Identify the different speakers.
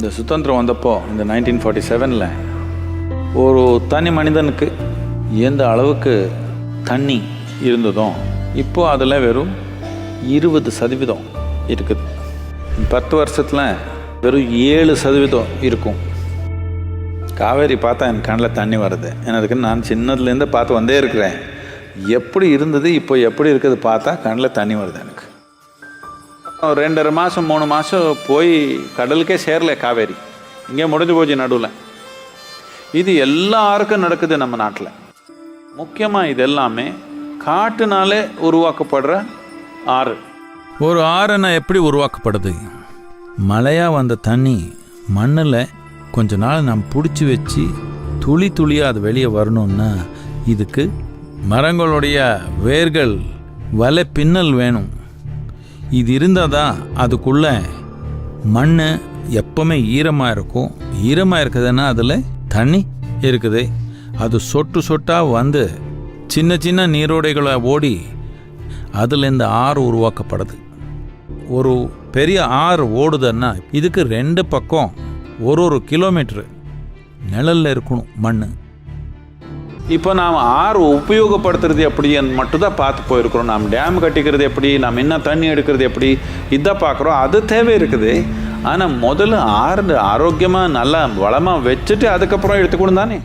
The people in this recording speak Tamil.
Speaker 1: இந்த சுதந்திரம் வந்தப்போ இந்த நைன்டீன் ஃபார்ட்டி செவனில் ஒரு தனி மனிதனுக்கு எந்த அளவுக்கு தண்ணி இருந்ததோ இப்போ அதில் வெறும் இருபது சதவீதம் இருக்குது. பத்து வருஷத்தில் வெறும் ஏழு சதவீதம் இருக்கும். காவேரி பார்த்தா என் கண்ணில் தண்ணி வருது. எனக்கு நான் சின்னதுலேருந்து பார்த்து வந்தே இருக்கிறேன். எப்படி இருந்தது இப்போ எப்படி இருக்குது பார்த்தா கண்ணில் தண்ணி வருது எனக்கு. ஒரு ரெண்டரை மாதம் மூணு மாதம் போய் கடலுக்கே சேரல காவேரி. இங்கே முடிஞ்சு போச்சு நடுவில். இது எல்லாருக்கும் நடக்குது நம்ம நாட்டில். முக்கியமாக இது எல்லாமே காட்டுனாலே உருவாக்கப்படுற ஆறு. ஒரு ஆறுனா எப்படி உருவாக்கப்படுது? மழையாக வந்த தண்ணி மண்ணில் கொஞ்ச நாள் நாம் பிடிச்சி வச்சு துளி துளியாக அது வெளியே வரணும்னா இதுக்கு மரங்களுடைய வேர்கள் வலை பின்னல் வேணும். இது இருந்தால் தான் அதுக்குள்ள மண் எப்பவுமே ஈரமாக இருக்கும். ஈரமாக இருக்குதுன்னா அதில் தண்ணி இருக்குது. அது சொட்டு சொட்டாக வந்து சின்ன சின்ன நீரோடைகளை ஓடி அதில் இந்த ஆறு உருவாக்கப்படுது. ஒரு பெரிய ஆறு ஓடுதுன்னா இதுக்கு ரெண்டு பக்கம் ஒரு ஒரு கிலோமீட்ரு நிழல்ல இருக்கணும் மண் இப்போ நாம் ஆறு உபயோகப்படுத்துறது எப்படின்னு மட்டும் தான் பார்த்து போயிருக்கிறோம். நாம் டேம் கட்டிக்கிறது எப்படி நாம் என்ன தண்ணி எடுக்கிறது எப்படி இதான் பார்க்குறோம். அது தேவை இருக்குது. ஆனால் முதல்ல ஆறு ஆரோக்கியமாக நல்லா வளமாக வச்சுட்டு அதுக்கப்புறம் எடுத்துக்கணும் தானே?